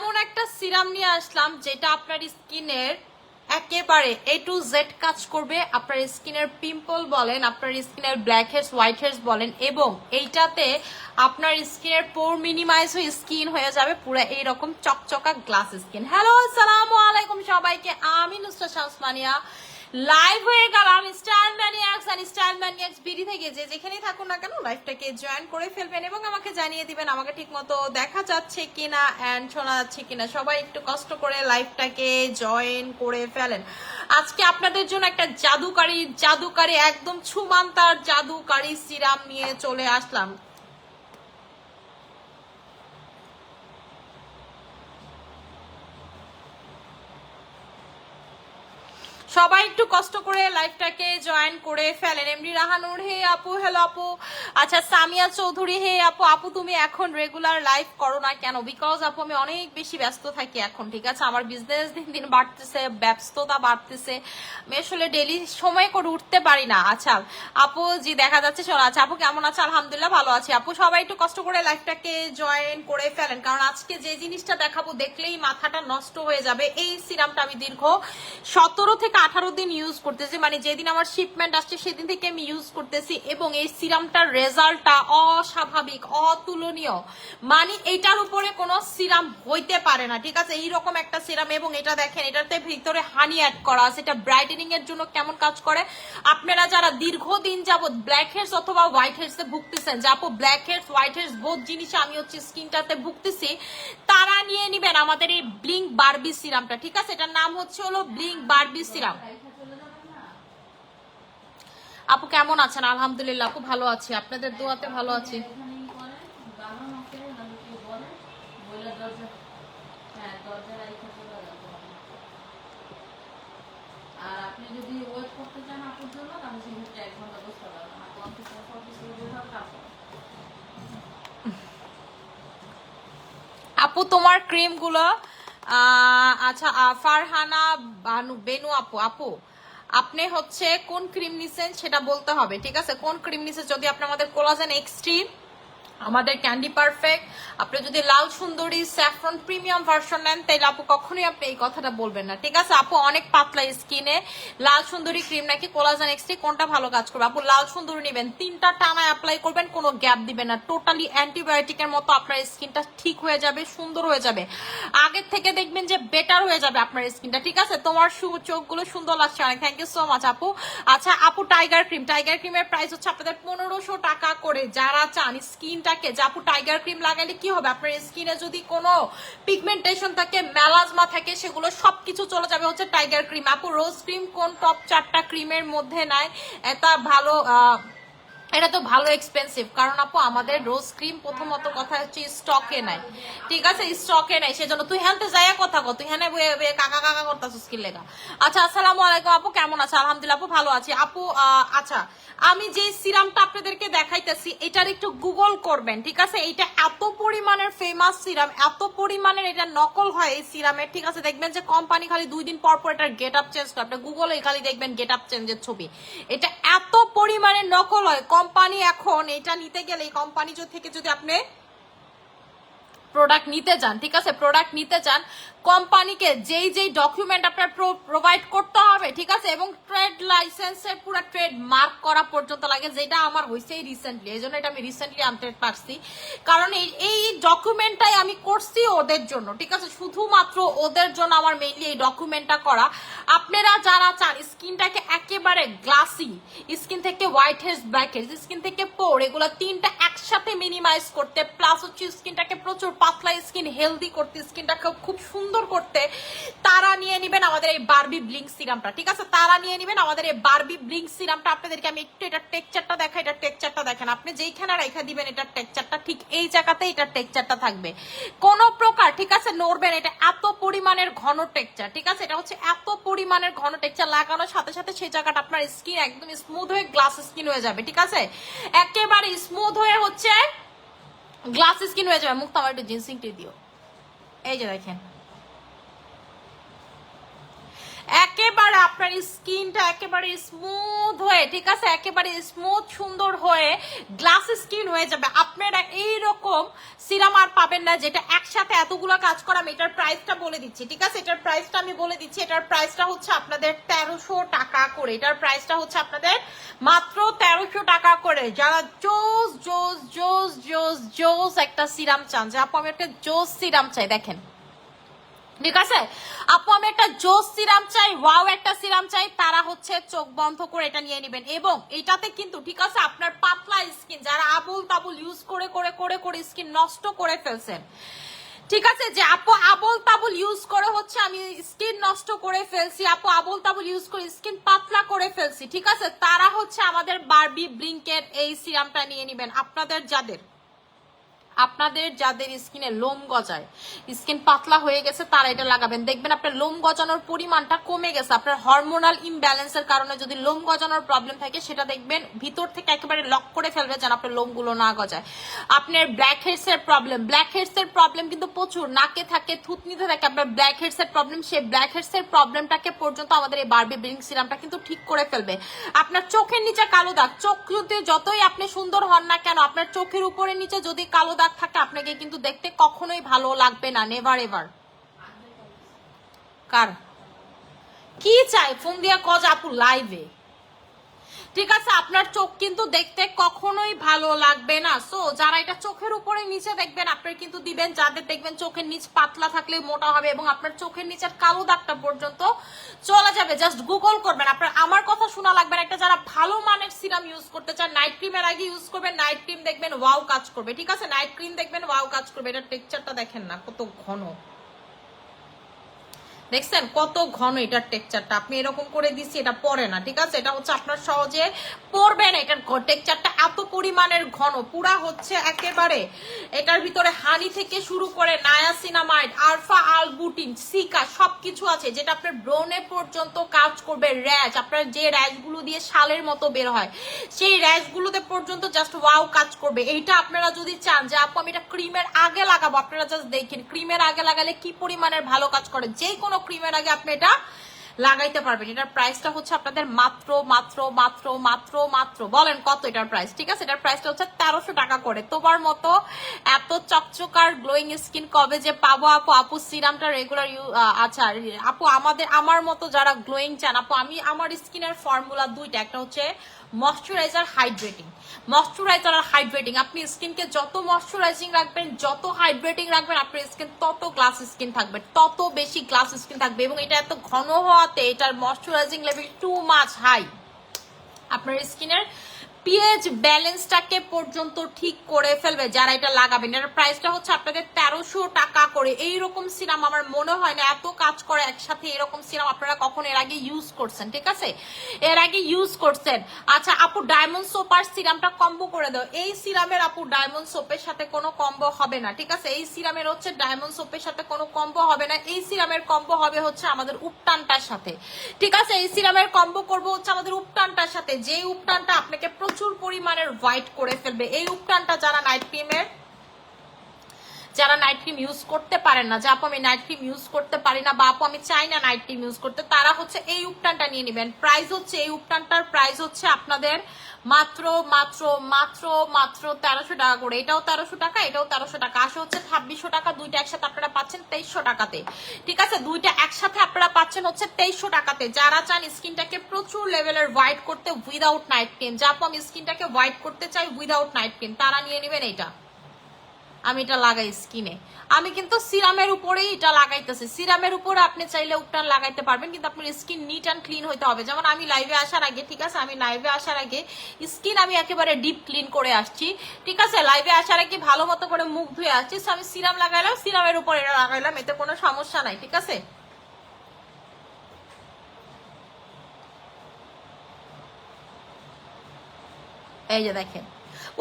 এমন একটা সিরাম নিয়ে আসলাম যেটা আপনার স্কিনের একেবারে এ টু জেড কাজ করবে। আপনার স্কিনের পিম্পল বলেন, আপনার স্কিনের ব্ল্যাক হেডস, হোয়াইট হেডস বলেন, এবং এইটাতে আপনার স্কিনের পোর মিনিমাইজ হয়ে স্কিন হয়ে যাবে, পুরো এইরকম চকচকা গ্লাস স্কিন। হ্যালো, আসসালামু আলাইকুম সবাইকে। আমি নুসরা শামসমানিয়া লাইভ হয়ে গেলাম ম্যানিয়াক্স আর স্টাইল ম্যানিয়াক্স বিডি থেকে যে যেখানেই থাকুন না কেন লাইফটাকে জয়েন করে ফেলবেন এবং আমাকে জানিয়ে দিবেন আমাকে ঠিক মতো দেখা যাচ্ছে কিনা অ্যান্ড শোনা যাচ্ছে কিনা। সবাই একটু কষ্ট করে লাইফটাকে জয়েন করে ফেলেন। আজকে আপনাদের জন্য একটা জাদুকারী জাদুকারী, একদম ছুমান্তার জাদুকারী সিরাম নিয়ে চলে আসলাম। সবাই একটু কষ্ট করে লাইভটাকে জয়েন করে ফেলেন। এমনি রাহানুর, হে আপু, হ্যালো আপু। আচ্ছা সামিয়া চৌধুরী, হে আপু আপু তুমি এখন রেগুলার লাইভ করো না কেন? বিকজ আপু, আমি অনেক বেশি ব্যস্ত থাকি এখন, ঠিক আছে? আমার বিজনেস দিন দিন বাড়তেছে, ব্যস্ততা বাড়তেছে। আমি আসলে ডেলি সময় করে উঠতে পারি না। আচ্ছা আপু জি, দেখা যাচ্ছে, চলো। আচ্ছা আপু কেমন আছে? আলহামদুলিল্লাহ ভালো আছি। আপু, সবাই একটু কষ্ট করে লাইভটাকে জয়েন করে ফেলেন। কারণ আজকে যে জিনিসটা দেখাবো, দেখলেই মাথাটা নষ্ট হয়ে যাবে। এই সিরামটা আমি দীর্ঘ সতেরো থেকে আঠারো দিন ইউজ করতেছি মানে যেদিন আমার শিপমেন্ট আসছে সেদিন থেকে আমি ইউজ করতেছি এবং এই সিরামটার রেজাল্টটা অস্বাভাবিক, অতুলনীয়। মানে এটার উপরে কোনো সিরাম হইতে পারে না, ঠিক আছে? এইরকম একটা সিরাম এবং এটা দেখেন, এটাতে ভিতরে হানি অ্যাড করা আছে। এটা ব্রাইটেনিং এর জন্য কেমন কাজ করে? আপনারা যারা দীর্ঘদিন যাবৎ ব্ল্যাক হেডস অথবা হোয়াইট হেডস ভুগতেছেন যাব ব্ল্যাক হেডস হোয়াইট হেডস বোধ জিনিসে আমি হচ্ছে স্কিনটাতে ভুগতেছি, তারা নিয়ে নিবেন আমাদের এই ব্লিঙ্ক বার্বি সিরামটা, ঠিক আছে? এটার নাম হচ্ছে হলো ব্লিঙ্ক বার্বি সিরাম। আপু কেমন আছেন? আলহামদুলিল্লাহ, আপু ভালো আছি। আপনাদের দোয়াতে ভালো আছি। আপু, তোমার ক্রিমগুলো আচ্ছা ফারহানা বানু, বেনু আপু আপু, আপনি হচ্ছে কোন ক্রিম নিছেন সেটা বলতে হবে, ঠিক আছে? কোন ক্রিম নিছেন? যদি আপনি আমাদের কোলাজেন এক্সট্রিম আমাদের ক্যান্ডি পারফেক্ট আপনি যদি লাল সুন্দরী স্যাফ্রন প্রিমিয়াম ভার্সন নেন তাহলে আপু কখনোই আপনি এই কথাটা বলবেন না। ঠিক আছে? আপু অনেক পাতলা স্কিনে লাল সুন্দরী ক্রিম নাকি কোলাজেন এক্সট্রি কোনটা ভালো কাজ করবে? আপু লাল সুন্দরী নেবেন। তিনটা টানা অ্যাপ্লাই করবেন, কোনো গ্যাপ দিবেন না। টোটালি অ্যান্টিবায়োটিকের মতো আপনার স্কিনটা ঠিক হয়ে যাবে, সুন্দর হয়ে যাবে। আগের থেকে দেখবেন যে বেটার হয়ে যাবে আপনার স্কিনটা ঠিক আছে? তোমার চোখগুলো সুন্দর লাগছে অনেক। থ্যাংক ইউ সো মাচ আপু। আচ্ছা আপু টাইগার ক্রিম টাইগার ক্রিমের প্রাইস হচ্ছে আপনাদের পনেরোশো টাকা করে। যারা চান স্কিনটাকে যে আপু টাইগার ক্রিম লাগালে কি হবে? আপনার স্কিনে যদি কোনো পিগমেন্টেশন থাকে মেলাজমা থাকে, সেগুলো সব কিছু চলে যাবে হচ্ছে টাইগার ক্রিম আপু রোজ ক্রিম কোন টপ চারটা ক্রিমের মধ্যে নাই? এটা ভালো এটা তো ভালো এক্সপেন্সিভ কারণ আপু, আমাদের রোজ ক্রিম প্রথমত কথা হচ্ছে স্টকে নাই। ঠিক আছে? স্টকে নাই। সেজন্য তুই হ্যানতে যাইয়া কথা কর। তুই হ্যানে কাকা কাকা করতাছিস কি লেগা? আচ্ছা আসসালামু আলাইকুম আপু, কেমন আছে? আলহামদুলিল্লাহ আপু, ভালো আছি। আপু আচ্ছা আমি যে সিরামটা আপনাদেরকে দেখাইতেছি, এটার একটু গুগল করবেন, ঠিক আছে? এটা এত পরিমাণের ফেমাস সিরাম, এত পরিমাণের এটা নকল হয় এই সিরামের, ঠিক আছে? দেখবেন যে কোম্পানি খালি দুই দিন পর পর এটার গেট আপ চেঞ্জ করে। আপনি গুগলে খালি দেখবেন গেট আপ চেঞ্জের ছবি। এটা এত পরিমাণে নকল হয় কোম্পানি এখন এটা নিতে গেলে এই কোম্পানি থেকে যদি আপনি প্রোডাক্ট নিতে চান, ঠিক আছে? প্রোডাক্ট নিতে চান কোম্পানিকে যেই যেই ডকুমেন্ট আপনার প্রোভাইড করতে হবে, ঠিক আছে? এবং ট্রেড লাইসেন্সের পুরো ট্রেড মার্ক করা পর্যন্ত লাগে, যেটা আমার হয়েছে রিসেন্টলি এই জন্য এটা আমি রিসেন্টলি আনতে পারছি। কারণ এই এই ডকুমেন্টটাই আমি করছি ওদের জন্য, ঠিক আছে? শুধুমাত্র ওদের জন্য আমার মেইনলি এই ডকুমেন্টটা করা। আপনারা যারা চান, স্কিনটাকে একেবারে গ্লাসি স্কিন থেকে whiteheads blackheads skin থেকে পোর এগুলো তিনটা একসাথে মিনিমাইজ করতে প্লাস হচ্ছে স্কিনটাকে প্রচুর পাতলা স্কিন হেলদি করতে স্কিনটাকে খুব সুন্দর করতে, তারা নিয়ে নেবেন আমাদের এই বারবি ব্লিঙ্ক সিরামটা ঠিক আছে? তারা নিয়ে নেবেন আমাদের এই বারবি ব্লিঙ্ক সিরামটা আপনাদেরকে আমি একটু এটা টেকচারটা দেখাই এটা টেকচারটা দেখেন। আপনি যেইখানে রেখে দিবেন এটার টেকচারটা ঠিক এই জায়গাতে এটার টেকচারটা থাকবে। কোন প্রকার, ঠিক আছে, নড়বেন এটা এত পরিমাণের ঘন টেক্সচার ঠিক আছে? এটা হচ্ছে এত পরিমাণের ঘন টেকচার লাগানোর সাথে সাথে সেই জায়গাটা আপনার স্কিন একদম স্মুথ হয়ে গ্লাস স্কিন হয়ে যাবে, ঠিক আছে? একেবারে স্মুথ হয়ে হচ্ছে গ্লাস স্কিন হয়ে যাবে। মুক্ত আমার একটু জিন্সিংটি দিও। এই যে দেখেন। একেবারে আপনার স্কিনটা একেবারে স্মুথ হয়ে, ঠিক আছে? একেবারে স্মুথ সুন্দর হয়ে গ্লাস স্কিন হয়ে যাবে। আপনারা এইরকম সিরাম আর পাবেন না, যেটা একসাথে এতগুলো কাজ করা, আমি এটার প্রাইসটা বলে দিচ্ছি, ঠিক আছে? এটার প্রাইসটা আমি বলে দিচ্ছি, এটার প্রাইসটা হচ্ছে আপনাদের তেরোশো টাকা করে। এটার প্রাইসটা হচ্ছে আপনাদের মাত্র তেরোশো টাকা করে। যারা জোস জোস জোস জোস জোস একটা সিরাম চান যে আপু আমি একটা জোস সিরাম চাই দেখেন। ঠিক আছে? আপু, আমি একটা জোস সিরাম চাই, ওয়াও একটা সিরাম চাই, তারা হচ্ছে চোখ বন্ধ করে এটা নিয়ে নেবেন। এবং এটাতে কিন্তু, ঠিক আছে, আপনার পাতলা স্কিন যারা আবুল তাবুল ইউজ করে করে করে করে স্কিন নষ্ট করে ফেলছেন। ঠিক আছে, যে আপু আবল তাবুল ইউজ করে হচ্ছে আমি স্কিন নষ্ট করে ফেলছি, আপু আবল তাবুল ইউজ করে স্কিন পাতলা করে ফেলছি, ঠিক আছে? তারা হচ্ছে আমাদের বারবি ব্লিঙ্কের এই সিরামটা নিয়ে নেবেন, আপনাদের যাদের। আপনাদের যাদের স্কিনে লোম গজায়, স্কিন পাতলা হয়ে গেছে, তারা এটা লাগাবেন। দেখবেন আপনার লোম গজানোর পরিমাণটা কমে গেছে। আপনার হরমোনাল ইমব্যালেন্সের কারণে যদি লোম গজানোর প্রবলেম থাকে, সেটা দেখবেন ভিতর থেকে একেবারে লক করে ফেলবে যেন আপনার লোমগুলো না গজায়। আপনার ব্ল্যাক হেডস এর প্রবলেম ব্ল্যাক হেডস এর প্রবলেম কিন্তু প্রচুর। নাকে থাকে, থুতনিতে থাকে, আপনার ব্ল্যাক হেডস এর প্রবলেম সেই ব্ল্যাক হেডস এর প্রবলেমটাকে পর্যন্ত আমাদের এই বারবি ব্লিং সিরামটা কিন্তু ঠিক করে ফেলবে। আপনার চোখের নিচে কালো দাগ। চোখ যতই আপনি সুন্দর হন না কেন, আপনার চোখের উপরে নিচে যদি কালো দাগ থাকে, আপনাকে কিন্তু দেখতে কখনোই ভালো লাগবে না নেভার এভার কার? কি চাই? ফোন দিয়া কজ আপু লাইভে ঠিক আছে, আপনার চোখ কিন্তু দেখতে কখনোই ভালো লাগবে না। সো যারা এটা চোখের উপরে নিচে দেখবেন আপনার কিন্তু দিবেন, যাদের দেখবেন চোখের নিচ পাতলা থাকলে মোটা হবে এবং আপনার চোখের নিচের কালো দাগটা পর্যন্ত চলে যাবে। জাস্ট গুগল করবেন, আপনার আমার কথা শোনা লাগবে না। একটা যারা ভালো মানের সিরাম ইউজ করতে চান নাইট ক্রিমের আগে ইউজ করবেন নাইট ক্রিম দেখবেন ওয়াও কাজ করবে। ঠিক আছে নাইট ক্রিম দেখবেন ওয়াও কাজ করবে। এটা টেক্সচারটা দেখেন না, কত ঘন। দেখছেন? কত ঘন এটার টেক্সচারটা আপনি এরকম করে দিচ্ছি এটা পরে না, ঠিক আছে? এটা হচ্ছে আপনার সহজে পড়বে না এটার টেক্সচারটা এত পরিমাণের ঘন, পুরা হচ্ছে একেবারে এটার ভিতরে হানি থেকে শুরু করে নায়াসিনামাইড, আলফা, আলবুটিন, সিকা, সবকিছু আছে, যেটা আপনার ব্রনে পর্যন্ত কাজ করবে, র্যাশ। আপনার যে র্যাশগুলো দিয়ে শালের মতো বের হয়, সেই র্যাশগুলোতে পর্যন্ত জাস্ট ওয়াও কাজ করবে। এইটা আপনারা যদি চান যে, আপু, আমি এটা ক্রিমের আগে লাগাবো। আপনারা জাস্ট দেখেন ক্রিমের আগে লাগালে কি পরিমাণের ভালো কাজ করে? যে কোনো ক্রিমের আগে আপনি এটা লাগাইতে পারবেন। এটার প্রাইসটা হচ্ছে আপনাদের মাত্র মাত্র মাত্র মাত্র মাত্র। বলেন কত এটার প্রাইস ঠিক আছে? এটার প্রাইসটা হচ্ছে তেরোশো টাকা করে। তোমার মতো এত চকচকার গ্লোয়িং স্কিন কবে যে পাবো আপু? আপু, সিরামটা রেগুলার ইউ আচ্ছা আপু, আমাদের, আমার মতো যারা গ্লোয়িং চান, আপু, আমি, আমার স্কিনের ফর্মুলা দুইটা। একটা হচ্ছে ময়শ্চারাইজার হাইড্রেটিং। ময়শ্চারাইজার আর হাইড্রেটিং, আপনি স্কিনকে যত ময়শ্চারাইজিং রাখবেন, যত হাইড্রেটিং রাখবেন, আপনার স্কিন তত গ্লাস স্কিন থাকবে, তত বেশি গ্লাস স্কিন থাকবে এবং এটা এত ঘন হওয়াতে এটার moisturising level too much high আপনার স্কিনের পিএইচ ব্যালেন্সটাকে পর্যন্ত ঠিক করে ফেলবে যারা এটা লাগাবেন। এটার প্রাইসটা হচ্ছে আপনাদের তেরোশো টাকা করে। এই রকম সিরাম আমার মনে হয় না এত কাজ করে একসাথে এরকম সিরাম আপনারা কখন এর আগে ইউজ করছেন, ঠিক আছে? এর আগে ইউজ করছেন। আচ্ছা আপু ডায়মন্ড সোপার সিরামটা কম্বো করে দাও। এই সিরামের আপু ডায়মন্ড সোপের সাথে কোনো কম্বো হবে না, ঠিক আছে? এই সিরামের হচ্ছে ডায়মন্ড সোপের সাথে কোনো কম্বো হবে না। এই সিরামের কম্বো হবে হচ্ছে আমাদের উপটানটার সাথে, ঠিক আছে? এই সিরামের কম্বো করব হচ্ছে আমাদের উপটানটার সাথে। যে উপটানটা আপনাকে প্রচুর পরিমাণের হোয়াইট করে ফেলবে। এই উপটানটা যারা নাইট ক্রিমের যারা নাইট ক্রিম ইউজ করতে পারেন না, যে আপু আমি নাইট ক্রিম ইউজ করতে পারি না বা আপু আমি চাই না নাইট ক্রিম ইউজ করতে, তারা হচ্ছে এই উপটানটা নিয়ে নেবেন। প্রাইস হচ্ছে এই উপটানটার প্রাইস হচ্ছে আপনাদের মাত্র মাত্র মাত্র মাত্র তেরোশো টাকা করে। এটাও তেরোশো টাকা, এটাও তেরোশো টাকা। আসে হচ্ছে ছাব্বিশশো টাকা, দুইটা একসাথে আপনারা পাচ্ছেন তেইশশো টাকাতে। ঠিক আছে? দুইটা একসাথে আপনারা পাচ্ছেন হচ্ছে তেইশশো টাকাতে। যারা চান স্কিনটাকে প্রচুর লেভেলের হোয়াইট করতে উইদাউট নাইট ক্রিম যা আপু আমি স্কিনটাকে হোয়াইট করতে চাই উইদাউট নাইট ক্রিম তারা নিয়ে নেবেন এটা আমি এটা লাগাই স্কিনে আমি কিন্তু সিরামের উপরেই এটা লাগাইতেছি। সিরামের উপরে আপনি চাইলে উপটান লাগাইতে পারবেন, কিন্তু আপনার স্কিন নিট অ্যান্ড ক্লিন হইতে হবে। যেমন আমি লাইভে আসার আগে, ঠিক আছে? আমি লাইভে আসার আগে স্কিন আমি একেবারে ডিপ ক্লিন করে আসছি। ঠিক আছে? লাইভে আসার আগে ভালো মতো করে মুখ ধুয়ে আসছি। আমি সিরাম লাগাইলাম, সিরামের উপর এটা লাগাইলাম, এতে কোনো সমস্যা নাই, ঠিক আছে? এই যে দেখেন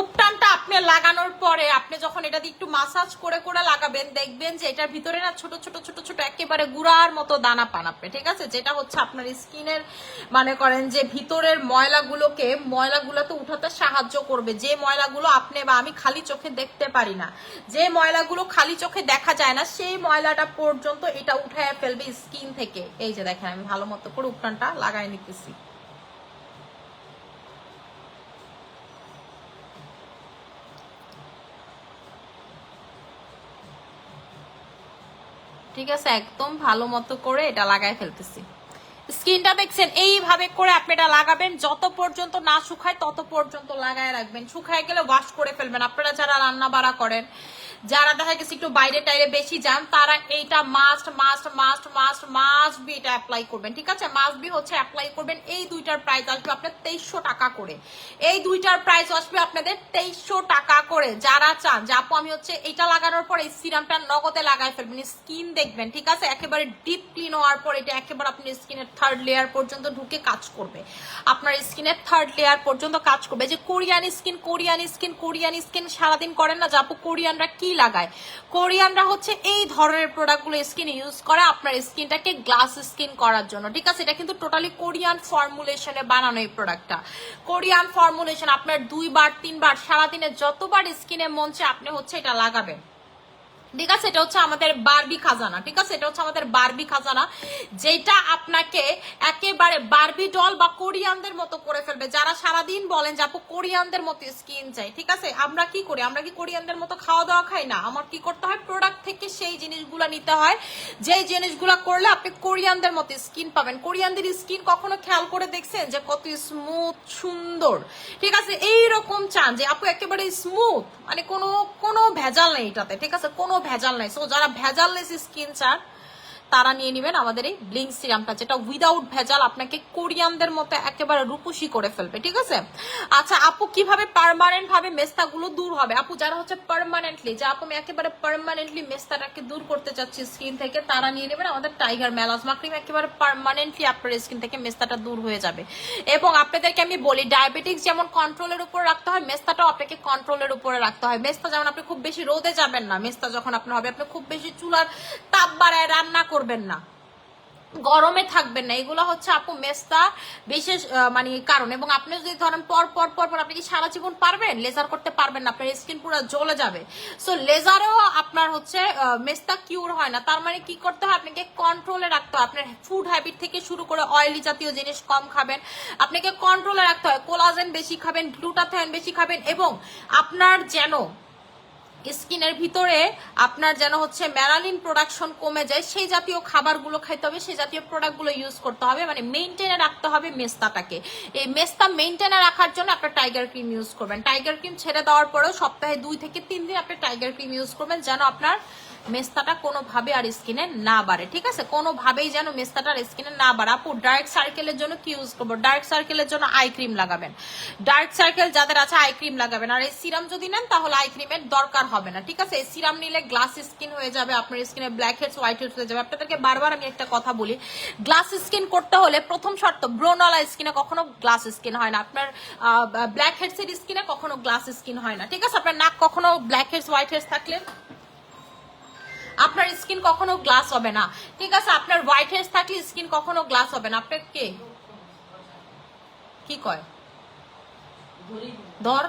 উপটানটা আপনি লাগানোর পরে আপনি যখন এটা দিয়ে একটু মাসাজ করে করে লাগাবেন, দেখবেন যে এটার ভিতরে না ছোট ছোট ছোট ছোট একেবারে গুড়ার মতো দানা পানাবে ঠিক আছে? যেটা হচ্ছে আপনার স্কিনের মানে করেন যে ভিতরের ময়লাগুলোকে, ময়লাগুলোতে উঠাতে সাহায্য করবে। যে ময়লাগুলো আপনি বা আমি খালি চোখে দেখতে পারি না, যে ময়লাগুলো খালি চোখে দেখা যায় না, সেই ময়লাটা পর্যন্ত এটা উঠায় ফেলবে স্কিন থেকে। এই যে দেখেন, আমি ভালো মতো করে উপটানটা লাগাই নিতেছি। ঠিক আছে? একদম ভালো মতো করে এটা লাগাই ফেলতেছি। স্কিনটা দেখছেন, এইভাবে করে আপনি এটা লাগাবেন, যত পর্যন্ত না শুকায় তত পর্যন্ত লাগায় রাখবেন। শুকায় গেলে ওয়াশ করে ফেলবেন। আপনারা যারা রান্না বাড়া করেন যারা দেখা গেছে একটু বাইরে টাইরে বেশি যান, তারা এইটা must must must must must be এটা অ্যাপ্লাই করবেন, ঠিক আছে? মাস্ট বি হচ্ছে অ্যাপ্লাই করবেন, এই দুইটার প্রাইস আসবে আপনার তেইশশো টাকা করে। এই দুইটার প্রাইস আসবে আপনাদের তেইশশো টাকা করে। যারা চান, যে আপু, আমি হচ্ছে এটা লাগানোর পর এই সিরামটা নগদে লাগাই ফেলবেন স্কিন দেখবেন, ঠিক আছে? একেবারে ডিপ ক্লিন হওয়ার পর এটা একেবারে আপনি স্কিনের থার্ড লেয়ার পর্যন্ত ঢুকে কাজ করবে। আপনার স্কিনের থার্ড লেয়ার পর্যন্ত কাজ করবে। যে Korean skin Korean skin Korean skin সারাদিন করেন না, যে আপু কোরিয়ানরা কি লাগায়। কোরিয়ানরা হচ্ছে এই ধরনের প্রোডাক্টগুলো স্কিনে ইউজ করে। আপনার স্কিনটাকে গ্লাস স্কিন করার জন্য। ঠিক আছে? এটা কিন্তু টোটালি কোরিয়ান ফর্মুলেশনে বানানো এই প্রোডাক্টটা কোরিয়ান ফর্মুলেশন আপনার দুইবার, তিনবার, সারাদিনে যতবার স্কিনে মঞ্চে আপনি হচ্ছে এটা লাগাবেন। ঠিক আছে? এটা হচ্ছে আমাদের বারবি খাজানা, ঠিক আছে? এটা হচ্ছে আমাদের বারবি খাজানা, যেটা আপনাকে একেবারে বারবি ডল বা কোরিয়ানদের মতো করে ফেলবে। যারা সারাদিন বলেন যে, আপু, কোরিয়ানদের মতো স্কিন চাই। ঠিক আছে? আমরা কি করি? আমরা কি কোরিয়ানদের মতো খাওয়া দাওয়া খাই? না, আমার কি করতে হয়? প্রোডাক্ট থেকে সেই জিনিসগুলো নিতে হয়। যেই জিনিসগুলো করলে আপনি কোরিয়ানদের মতো স্কিন পাবেন। কোরিয়ানদের স্কিন কখনো খেয়াল করে দেখছেন যে, কত স্মুথ সুন্দর? ঠিক আছে? এই রকম চান যে, আপু, একেবারে স্মুথ মানে কোনো কোনো ভেজাল নেই এটাতে, ঠিক আছে? কোনো ভেজাল নাই। সো যারা ভেজাললেস স্কিন চান তারা নিয়ে নেবেন আমাদের এই ব্লিং সিরামটা, যেটা উইদাউট ভেজাল আপনাকে কোরিয়ানদের মতো একেবারে রূপসী করে ফেলবে, ঠিক আছে? আচ্ছা আপু কীভাবে পার্মানেন্ট ভাবে মেস্তাগুলো দূর হবে? আপু যারা হচ্ছে পারমানেন্টলি যে আপু আমি একেবারে পার্মানেন্টলি মেস্তাটাকে দূর করতে চাচ্ছি স্কিন থেকে, তারা নিয়ে নেবেন আমাদের টাইগার মেলাজমা ক্রিম একেবারে পারমানেন্টলি আপনার স্কিন থেকে মেস্তাটা দূর হয়ে যাবে। এবং আপনাদেরকে আমি বলি ডায়াবেটিক্স যেমন কন্ট্রোলের উপর রাখতে হয়, মেস্তাটাও আপনাকে কন্ট্রোলের উপরে রাখতে হয়। মেস্তা যেমন আপনি খুব বেশি রোদে যাবেন না, মেস্তা যখন আপনার হবে, আপনি খুব বেশি চুলার তাপ বাড়ায় রান্না করবেন না। গরমে থাকবেন না। এগুলো হচ্ছে আপু মেস্তা বিশেষ মানে কারণ। এবং আপনি যদি ধরেন পর পর পর পর আপনি কি সারা জীবন পারবেন? লেজার করতে পারবেন না। আপনার স্কিন পুরো জ্বলে যাবে। সো লেজারেও আপনার হচ্ছে মেস্তা কিউর হয় না। তার মানে কি করতে হয়? আপনাকে কন্ট্রোলে রাখতে হয়। আপনার ফুড হ্যাবিট থেকে শুরু করে অয়েলি জাতীয় জিনিস কম খাবেন। আপনাকে কন্ট্রোলে রাখতে হয়। কোলাজেন বেশি খাবেন গ্লুটাথায়ন বেশি খাবেন। এবং আপনার যেন স্কিনের ভিতরে আপনার যেন হচ্ছে ম্যারালিন প্রোডাকশন কমে যায়, সেই জাতীয় খাবারগুলো খাইতে হবে, সেই জাতীয় প্রোডাক্টগুলো ইউজ করতে হবে মানে মেনটেনে রাখতে হবে মেস্তাটাকে। এই মেস্তা মেনটেনে রাখার জন্য আপনার টাইগার ক্রিম ইউজ করবেন। টাইগার ক্রিম ছেড়ে দেওয়ার পরেও সপ্তাহে দুই থেকে তিন দিন আপনি টাইগার ক্রিম ইউজ করবেন, যেন আপনার মেস্তাটা কোনোভাবে আর স্কিনে না বাড়ে, ঠিক আছে? কোনোভাবেই যেন মেস্তাটার স্কিনে না বাড়ে। আপু ডার্ক সার্কেলের জন্য কি ইউজ করব? ডার্ক সার্কেলের জন্য আই ক্রিম লাগাবেন। ডার্ক সার্কেল যাদের আছে আই ক্রিম লাগাবেন। আর এই সিরাম যদি নেন, তাহলে আই ক্রিমের দরকার হবে না, ঠিক আছে? এই সিরাম নিলে গ্লাস স্কিন হয়ে যাবে, আপনার স্কিনে ব্ল্যাক হেডস হোয়াইট হেডস হয়ে যাবে। আপনাদেরকে বারবার আমি একটা কথা বলি গ্লাস স্কিন করতে হলে প্রথম শর্ত, ব্রোনওয়ালা স্কিনে কখনো গ্লাস স্কিন হয় না। আপনার ব্ল্যাক হেডস এর স্কিনে কখনো গ্লাস স্কিন হয় না, ঠিক আছে? আপনার নাক কখনো ব্ল্যাক হেডস হোয়াইট হেডস থাকলে আপনার স্কিন কখনো গ্লাস হবে না। ঠিক আছে, আপনার হোয়াইট হেয়ার থাকলে স্কিন কখনো গ্লাস হবে না। আপনার কে? কি কয়? ধর।